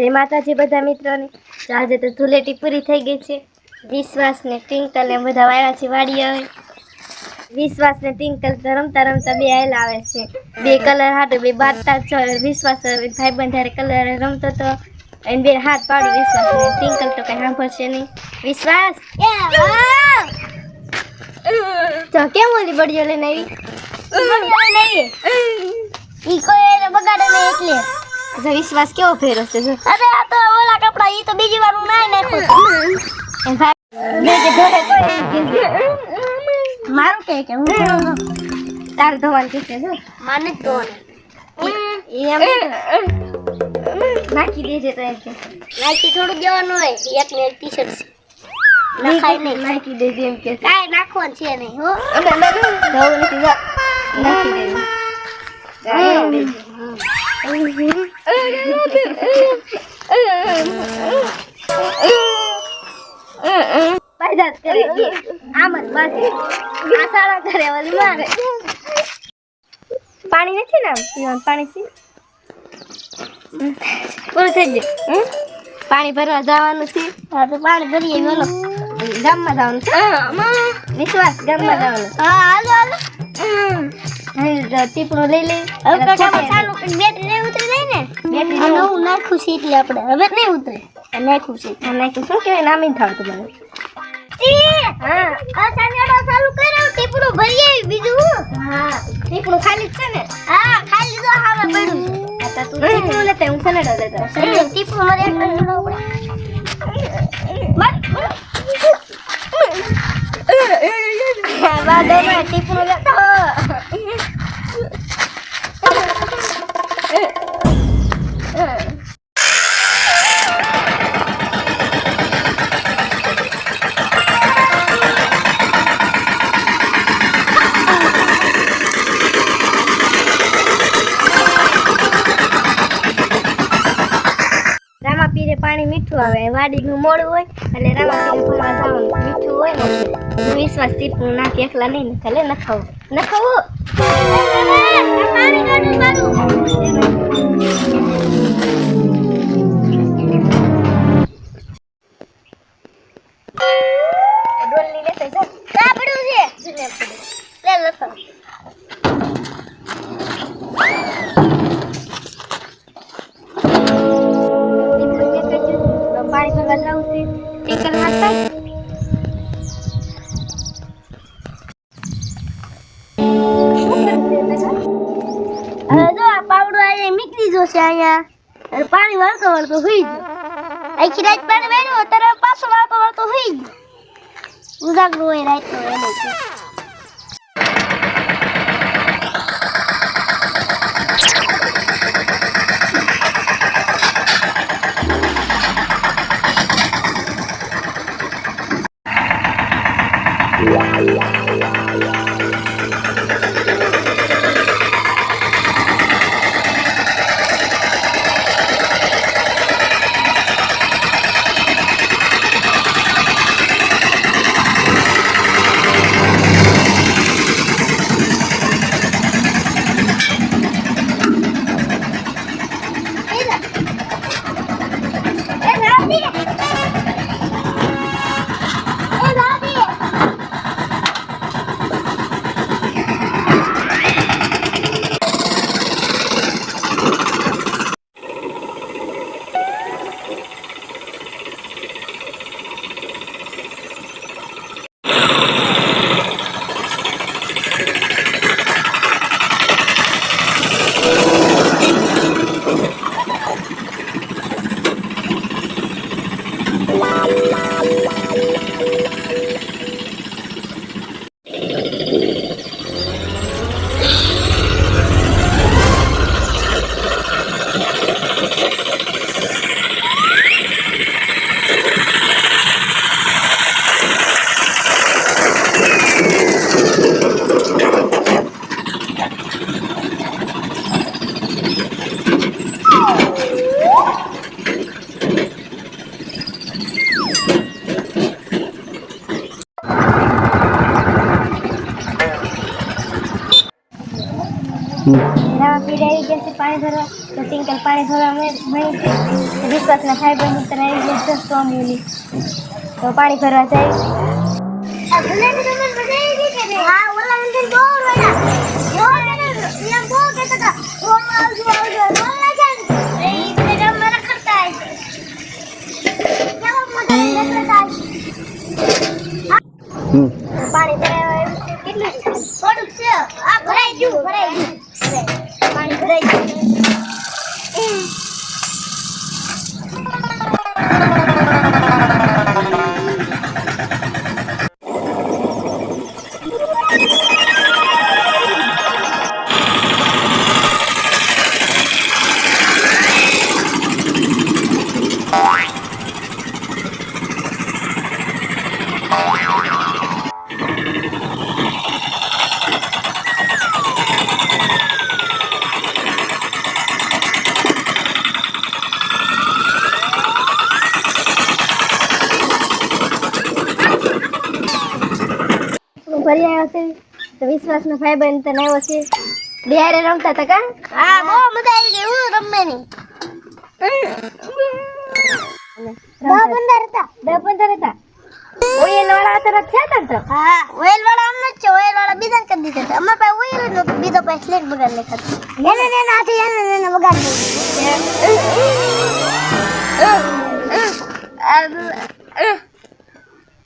જય માતાજી બધા મિત્રોને આજે તો ધૂલેટી પૂરી થઈ ગઈ છે. વિશ્વાસને ટિંકલ ને બધા આવ્યા છે વાડી આવે વિશ્વાસ ને ટ્વિંકલ તો રમતા રમતા બે આયેલા આવે છે. બે કલર હાટો બે બારતા છ. વિશ્વાસ ભાઈ બંધારે કલર રમતો તો એને બે હાથ પાડ્યું વિશ્વાસ ટિંકલ તો કઈ સાંભળશે નહીં. વિશ્વાસ! તો કેમ ઓલી બળીઓ લઈને આવી? ઈ કોઈ બગાડે નહીં એટલે. જો વિશ્વાસ કેવો ફેરો છે? જો. અરે આ તો ઓલા કપડા ઈ તો બીજી વાર હું નાઈ નાખું એ ભાઈ મારું કે કે હું. તાર ધોવાન કે છે જો. માને ધોવાન એમ નાખી દેજે તો એમ કે નાખી થોડું દેવાનું હોય એક ને એક ટી-શર્ટ નાખાય નહીં નાખી દેજે એમ કે કાંઈ નાખવાનું છે નહીં હો. ધોવું નથી નાખી દેજે. પાયદાત કરે આમ જ બાજે આ સારા કરે ઓલી મારે પાણી નથી ને પીવાનું પાણી છે? પૂરું થઈ જાય પાણી ભરવા જવાનું છે. હા તો પાણી ભરીએ બોલો ગામમાં જવાનું છે? વિશ્વાસ ગામમાં જવાનું. હા હાલો હાલો. ટીપણું લઈ લઈ. હવે ચાલુ બેટરી નહીં ઉતરે જાય ને? બેટરી નવું નાખ્યું છે એટલે આપણે. હવે નહીં ઉતરે. નાખ્યું છે. નાખ્યું શું કહેવાય? નામ હા આ ચાનેડો ચાલુ કર્યો. ટીપણું ભરી આવી બીજું. હા ટીપણું ખાલી છે ને? હા ખાલી તો હવે પડ્યું છે. આ તું ટીપણું લેતે હું ચાનેડો લેતો ટીપણું મારે એક જ લેવું પડે. વાદો ના ટીપણું લેતો પાણી મીઠું આવે. વાડીનું મોડું હોય રામાપીરે ભરવા જવાનું મીઠું હોય ને વિશ્વાસ ટીપું નાખી એકલા નહીં ને ખાલે નખાવું. નખાવું? ડોલની લેતે જા. કા પડ્યું છે. લે લખાવ અહીંયા. પાણી વળતો વળતો હોઈ ગયો. આખી રાત પાણી વેડ્યું ત્યારે પાછો વળતો વળતો હોઈ ગયો. ઉજાગરું હોય રાત નો એનો wow wow wow રાવા પીડા આવી ગયા છે પાણી ભરવા તો ટિંકલ પાણી ભરવા મેં તો વિશ્વાસના ભાઈ બંધ આવી ગયા છે સ્વામીની તો પાણી ભરવા જાય. પાણી ભરાય કેટલું છે? થોડુંક છે. આ ભરાઈ ગયું ભરાઈ ગયું. ભરાઈ. ફરી આવ્યો છે. તો વિશ્વાસનો ભાઈ બહેન તને આવ્યો છે. બિહારે રમતા હતા કા? હા બહુ મજા આવી ગઈ હું રમવાની. દસ પંદર હતા. ઓયલ વાળા તરફ થયા હતા તો? હા ઓયલ વાળા અમને જ છે. ઓયલ વાળા બીજા કરી દીધા હતા. અમારા પાસે ઓયલ જ નહોતું. બીજો પાસે સ્લેટ બગાડ નાખ્યા ને એને હાથે એને એને બગાડ દીધું.